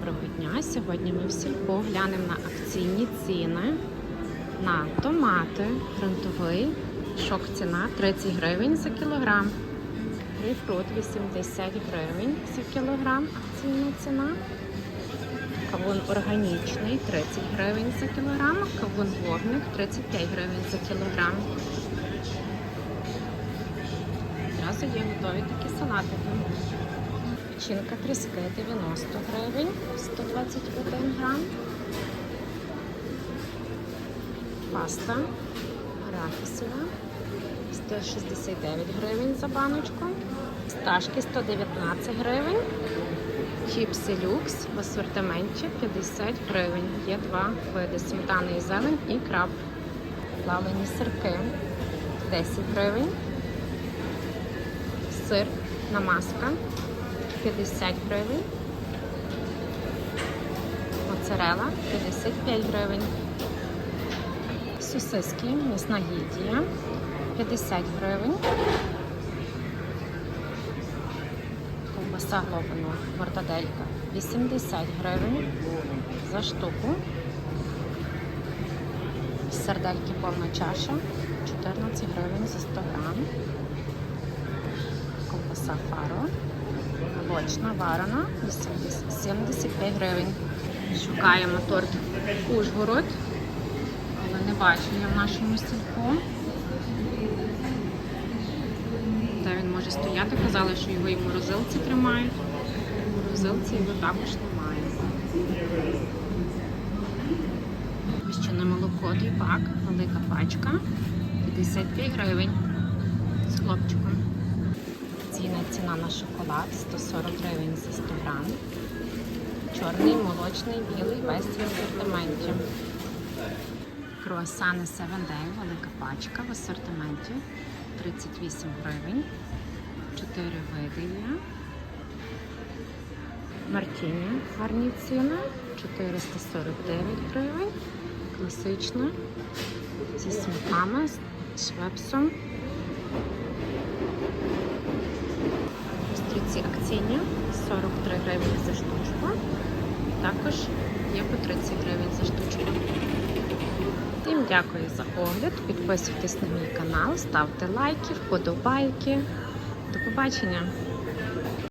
Доброго дня! Сьогодні ми в сільпо глянемо на акційні ціни на томати грунтовий. Шок ціна 30 гривень за кілограм. Грейпфрут 80 гривень за кілограм. Акційна ціна. Кавун органічний 30 гривень за кілограм. Кавун вогник 35 гривень за кілограм. Одразу є готові такі салатики. Печінка тріски 90 гривень, 121 грам. Паста арахісова 169 гривень за баночку. Сташки 119 гривень. Чіпси люкс в асортименті 50 гривень. Є два види сметани і зелень і краб. Плавлені сирки 10 гривень. Сир намазка 50 гривень. Моцарела 55 гривень. Сосиски, м'ясна гідія 50 гривень. Ковбаса глобина, мортаделька 80 гривень за штуку. Сардельки повна чаша 14 гривень за 100 грам. Ковбаса фаро. Молочна варена 75 гривень. Шукаємо торт Ужгород, але не бачу я в нашому сільпо. Де він може стояти? Казали, що його і в морозилці тримають. Морозилці його також немає. Ще на молоко пак, велика пачка. 55 гривень з хлопчиком. Ціна ціна на шоколад 140 гривень за 100 грам. Чорний, молочний, білий, весь в асортименті. Круасани 7 Day, велика пачка в асортименті 38 гривень. 4 види є. Мартіні гарні ціни 449 гривень. Класична. Зі смаками, з швепсом. Ці акційні 43 гривні за штучку. Також є по 30 гривень за штучку. Всім дякую за огляд. Підписуйтесь на мій канал, ставте лайки, вподобайки. До побачення!